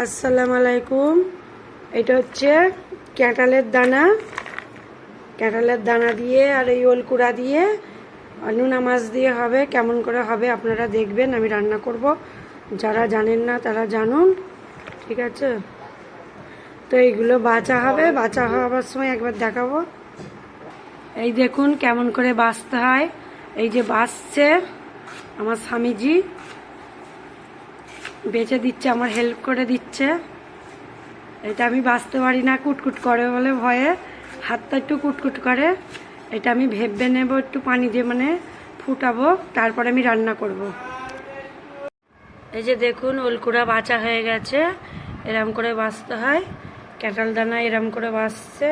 আসসালামু আলাইকুম। এটা হচ্ছে ক্যাটালের দানা। ক্যাটালের দানা দিয়ে আর এই ওলকুড়া দিয়ে আর নোনা মাছ দিয়ে হবে, কেমন করে হবে আপনারা দেখবেন, আমি রান্না করব। যারা জানেন না তারা জানুন, ঠিক আছে? তো এইগুলো বাঁচা হবে, বাঁচা হওয়ার সময় একবার দেখাবো। এই দেখুন কেমন করে বাঁচতে হয়। এই যে বাঁচছে আমার স্বামীজি বেঁচে দিচ্ছে, আমার হেল্প করে দিচ্ছে। এটা আমি বাঁচতে পারি না কুটকুট করে বলে ভয়ে। হাতটা একটু কুটকুট করে। এটা আমি ভেবে নেব, একটু পানি দিয়ে মানে ফুটাবো, তারপরে আমি রান্না করব। এই যে দেখুন, ওলকুড়া বাঁচা হয়ে গেছে। এরম করে বাঁচতে হয়। ক্যাটাল দানা এরম করে বাঁচছে।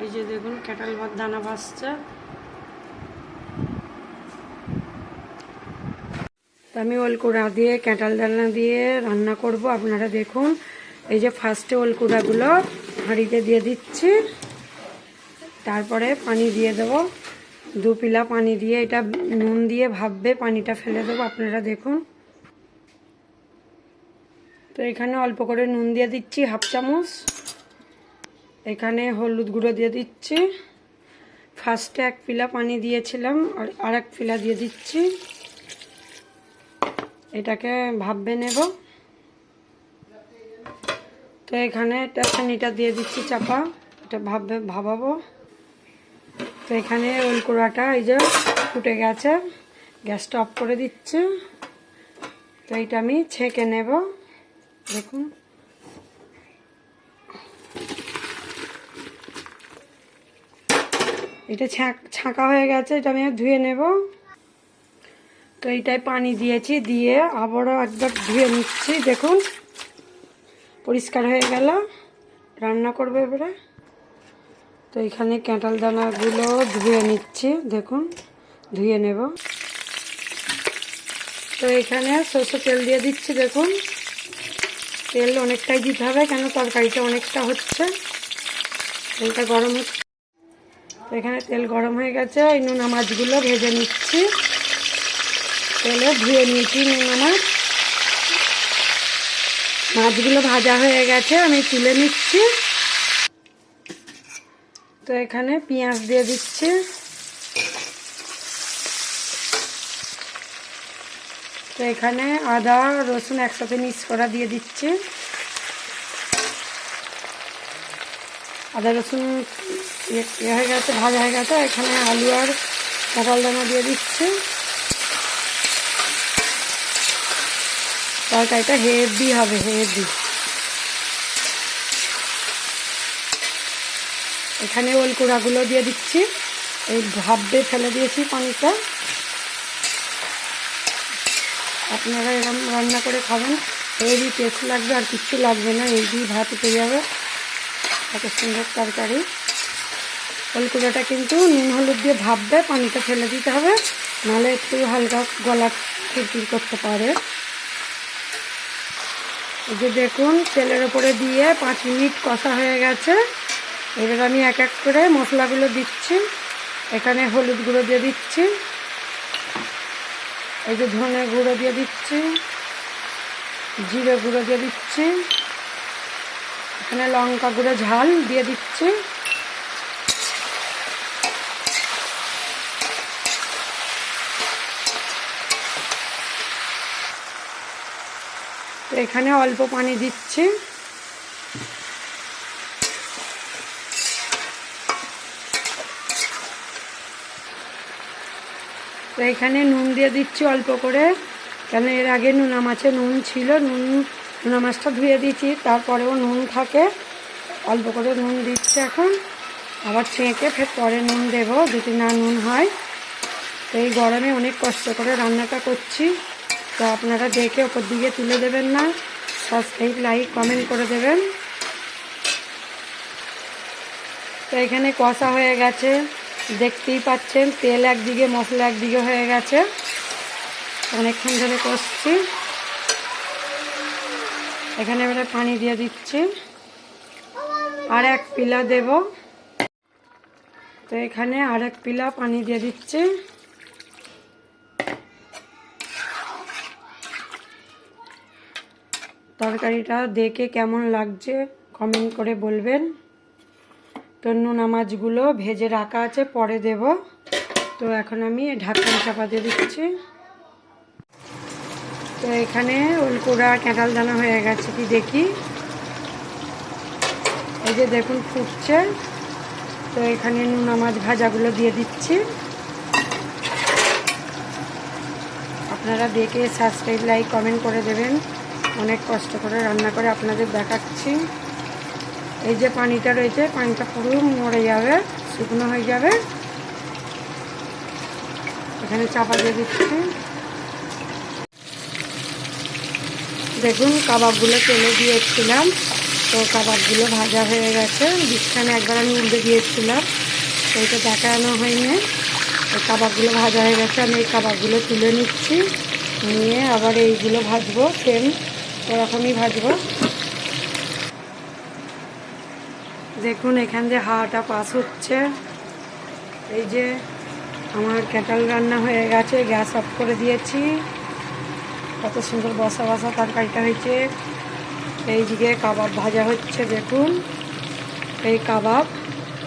এই যে দেখুন, ক্যাটাল দানা বাঁচছে। আমি ওলকুড়া দিয়ে, ক্যাটাল দানা দিয়ে রান্না করব। আপনারা দেখুন, এই যে ফার্স্টে ওলকুড়াগুলো হাঁড়িতে দিয়ে দিচ্ছি। তারপরে পানি দিয়ে দেবো। দু পিলা পানি দিয়ে, এটা নুন দিয়ে ভাববে, পানিটা ফেলে দেবো। আপনারা দেখুন। তো এখানে অল্প করে নুন দিয়ে দিচ্ছি, হাফ চামচ। এখানে হলুদ গুঁড়ো দিয়ে দিচ্ছি। ফার্স্টে এক পিলা পানি দিয়েছিলাম, আর আর এক পিলা দিয়ে দিচ্ছি। এটাকে ভাববে নেব। তো এখানে একটা ছানিটা দিয়ে দিচ্ছি চাপা। এটা ভাববে, ভাবাবো। তো এখানে ওলকুড়াটা এই যে ফুটে গেছে, গ্যাসটা অফ করে দিচ্ছি। তো এইটা আমি ছেঁকে নেব। দেখুন। এটা ছাঁকা হয়ে গেছে, এটা আমি ধুয়ে নেব। তো এইটাই পানি দিয়েছি, দিয়ে আবারও একবার ধুয়ে নিচ্ছি। দেখুন, পরিষ্কার হয়ে গেল। রান্না করবে এবারে। তো এখানে ক্যাঁটাল দানাগুলো ধুয়ে নিচ্ছি, দেখুন, ধুয়ে নেব। তো এখানে সরষে তেল দিয়ে দিচ্ছি, দেখুন। তেল অনেকটাই দিতে হবে, কেন তরকারিটা অনেকটা হচ্ছে। তেলটা গরম হচ্ছে। এখানে তেল গরম হয়ে গেছে, এই নোনা মাছগুলো ভেজে নিচ্ছি। তেলে ধুয়ে নিয়েছি নোনা মাছ মাছগুলো ভাজা হয়ে গেছে, আমি তুলে নিচ্ছি। তো এখানে পেঁয়াজ দিয়ে দিচ্ছি। তো এখানে আদা, রসুন একসাথে মিক্স করা দিয়ে দিচ্ছি। আদা, রসুন ইয়ে হয়ে গেছে, ভাজা হয়ে গেছে। এখানে আলু আর কাঁঠাল দানা দিয়ে দিচ্ছি। তরকারিটা হেভি হবে, হেভি। এখানে ওলকুড়াগুলো দিয়ে দিচ্ছি। এই ভাববে ফেলে দিয়েছি পানিটা। আপনারা এরকম রান্না করে খাবেন। হেভি টেস্ট লাগবে, আর কিচ্ছু লাগবে না। এই দিয়ে ভাত উঠে যাবে। এত সুন্দর তরকারি। ওলকুড়াটা কিন্তু নুন, হলুদ দিয়ে ভাববে, পানিটা ফেলে দিতে হবে। নাহলে একটু হালকা গলা খিরকির করতে পারে। এই যে দেখুন, তেলের ওপরে দিয়ে পাঁচ মিনিট কষা হয়ে গেছে। এবার আমি এক এক করে মশলাগুলো দিচ্ছি। এখানে হলুদ গুঁড়ো দিয়ে দিচ্ছি। এই যে ধনে গুঁড়ো দিয়ে দিচ্ছি। জিরে গুঁড়ো দিয়ে দিচ্ছি। এখানে লঙ্কা গুঁড়ো ঝাল দিয়ে দিচ্ছি। এখানে অল্প পানি দিচ্ছি। তো এখানে নুন দিয়ে দিচ্ছি অল্প করে। কেন এর আগে নুনা মাছে নুন ছিল, নুন, নুনা মাছটা ধুয়ে দিচ্ছি তারপরেও নুন থাকে। অল্প করে নুন দিচ্ছি এখন। আবার ছেঁকে ফের পরে নুন দেবো, যদি না নুন হয়। তো এই গরমে অনেক কষ্ট করে রান্নাটা করছি। তো আপনারা দেখে ওপর দিকে তুলে দেবেন না। সাবস্ক্রাইব লাইক কমেন্ট করে দেবেন। তো এখানে কষা হয়ে গেছে। দেখতেই পাচ্ছেন, তেল একদিকে, মশলা একদিকে হয়ে গেছে। অনেকক্ষণ ধরে কষছি। এখানে এবারে পানি দিয়ে দিচ্ছি। আর এক পিলা দেব। তো এখানে আর এক পিলা পানি দিয়ে দিচ্ছি। তরকারিটা দেখে কেমন লাগছে কমেন্ট করে বলবেন। তো নোনা মাছগুলো ভেজে রাখা আছে, পরে দেব। তো এখন আমি ঢাকনা চাপা দিয়ে দিচ্ছি। তো এখানে উলকুড়া, ক্যাঁটাল দানা হয়ে গেছে কি দেখি। এই যে দেখুন ফুটছে। তো এখানে নোনা মাছ ভাজাগুলো দিয়ে দিচ্ছি। আপনারা দেখে সাবস্ক্রাইব লাইক কমেন্ট করে দেবেন। অনেক কষ্ট করে রান্না করে আপনাদের দেখাচ্ছি। এই যে পানিটা রয়েছে, পানিটা পুরো মরে যাবে, শুকনো হয়ে যাবে। এখানে চাপা দিয়ে দিচ্ছি। দেখুন, কাবাবগুলো তেলে দিয়েছিলাম। তো কাবাবগুলো ভাজা হয়ে গেছে। বিছখানে একবার আমি উল্টে দিয়েছিলাম। এটা দেখানো হয়নি। এই কাবাবগুলো ভাজা হয়ে গেছে। আমি এই কাবাবগুলো তুলে নিচ্ছি। নিয়ে আবার এইগুলো ভাজবো। সেম ওরকমই ভাজবো। দেখুন, এখান দিয়ে হাওয়াটা পাস হচ্ছে। এই যে আমার ক্যাটাল রান্না হয়ে গেছে, গ্যাস অফ করে দিয়েছি। কত সুন্দর বসা বসা তরকারিটা হয়েছে। এই দিকে কাবাব ভাজা হচ্ছে, দেখুন। এই কাবাব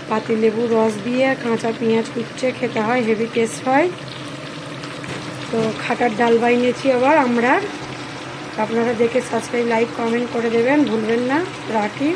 পাতিলেবু রস দিয়ে কাঁচা পেঁয়াজ কুচছে খেতে হয় হেভি টেস্ট হয়। তো খাটার ডাল বানিয়েছি আবার আমরা। আপনারা দেখে সাবস্ক্রাইব লাইক কমেন্ট করে দেবেন। ভুলবেন না। রাখি।